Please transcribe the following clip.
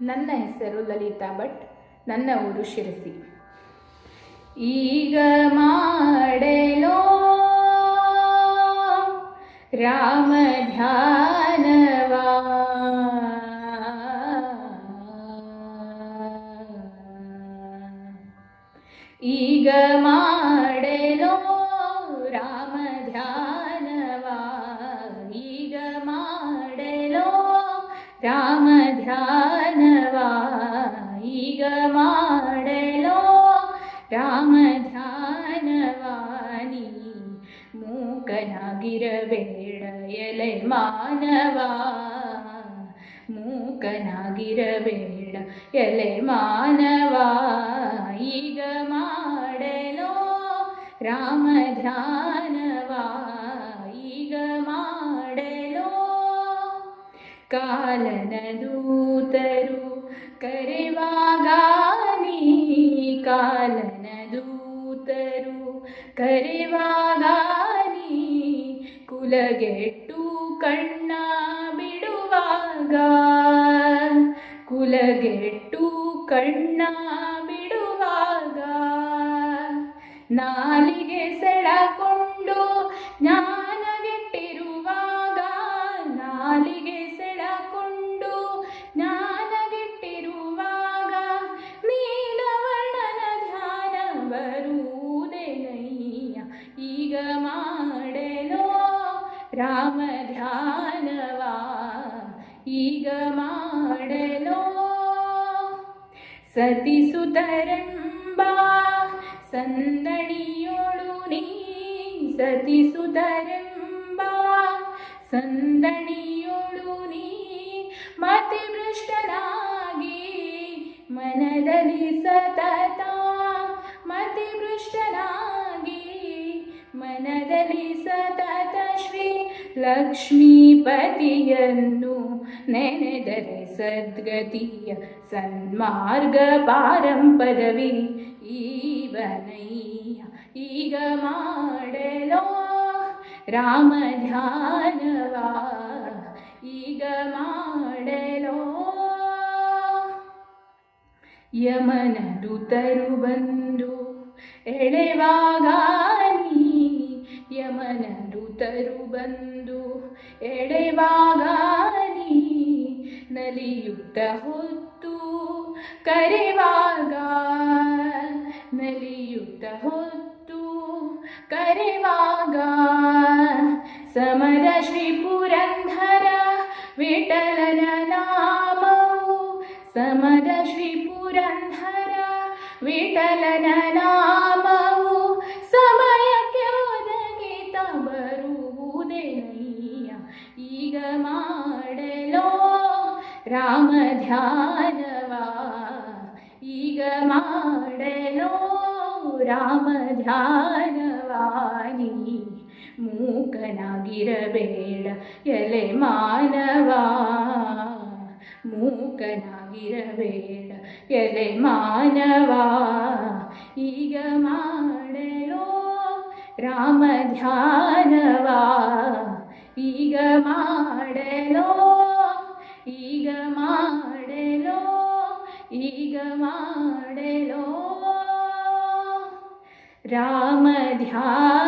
ನನ್ನ ಹೆಸರು ಲಲಿತಾ ಭಟ್ ನನ್ನ ಊರು ಶಿರಸಿ. ಈಗ ಮಾಡಲೋ? ರಾಮ ಧ್ಯಾನವಾ? ಈಗ ಮಾಡಲೋ? ರಾಮ ಧ್ಯಾನವಾ? ಈಗ ಮಾಡಲೋ? ರಾಮ ಈಗ ಮಾಡಲೋ ರಾಮ ಧ್ಯಾನವಾ ನೀ ಮೂಕನಾಗಿರಬೇಡ ಎಲೆ ಮಾನವಾ ಮೂಕನಾಗಿರಬೇಡ ಎಲೆ ಮಾನವಾ ಈಗ ಮಾಡಲೋ ರಾಮ ಕಾಲನ ದೂತರು ಕರೆವಾಗ ನೀ ಕಾಲನ ದೂತರು ಕರೆವಾಗ ನೀ ಕುಲಗೆಟ್ಟು ಕಣ್ಣ ಬಿಡುವಾಗ ಕುಲಗೆಟ್ಟು ಕಣ್ಣ ಬಿಡುವಾಗ ನಾಲಿಗೆ ಸೆಳಕೊಂಡು ಜ್ಞಾನಗೆಟ್ಟಿರುವಾಗ ಬರುವುದೇನಯ್ಯ ಈಗ ಮಾಡಲೋ ರಾಮ ಧ್ಯಾನವಾ ಈಗ ಮಾಡಲೋ ಸತಿಸುತರಂಬ ಸಂದಣಿಯೋಳು ನೀ ಸತಿಸುತರಂಬ ಸಂದಣಿಯೋಳು ಲಕ್ಷ್ಮೀಪತಿಯನ್ನು ನೆನೆದರೆ ಸದ್ಗತಿಯ ಸನ್ಮಾರ್ಗ ಪಾರಂಪದವಿ ಈವನಯ್ಯ, ಈಗ ಮಾಡಲೋ? ರಾಮ ಧ್ಯಾನವಾ? ಈಗ ಮಾಡಲೋ? ಯಮನ ದೂತರು ಬಂದು ಎಳೆವಾಗ ಯಮನ ದೂತರು ಬಂದು ಎಳೆವಾಗ ನೀ ನಲಿಯುತ್ತ ಹೊತ್ತು ಕರೆವಾಗ ನಲಿಯುತ್ತ ಹೊತ್ತು ಕರೆವಾಗ. ಸಮರ ಶ್ರೀ ಪುರಂಧರ ವಿಠಲನ ನಾಮವು, ಸಮದ ಶ್ರೀ ಪುರಂಧರ ವಿಠಲನ ನಾಮವು ರಾಮ ಧ್ಯಾನವಾ ಈಗ ಮಾಡಲೋ ರಾಮ ಧ್ಯಾನವಾನಿ ಮೂಕನಾಗಿರಬೇಡ ಎಲೆ ಮಾನವಾ ಮೂಕನಾಗಿರಬೇಡ ಎಲೆ ಮಾನವಾ ಈಗ ಮಾಡಲೋ ರಾಮ ಧ್ಯಾನವಾ ಈಗ ಮಾಡಲೋ ಈಗ ಮಾಡಲೋ ಈಗ ಮಾಡಲೋ ರಾಮ ಧ್ಯಾನವಾ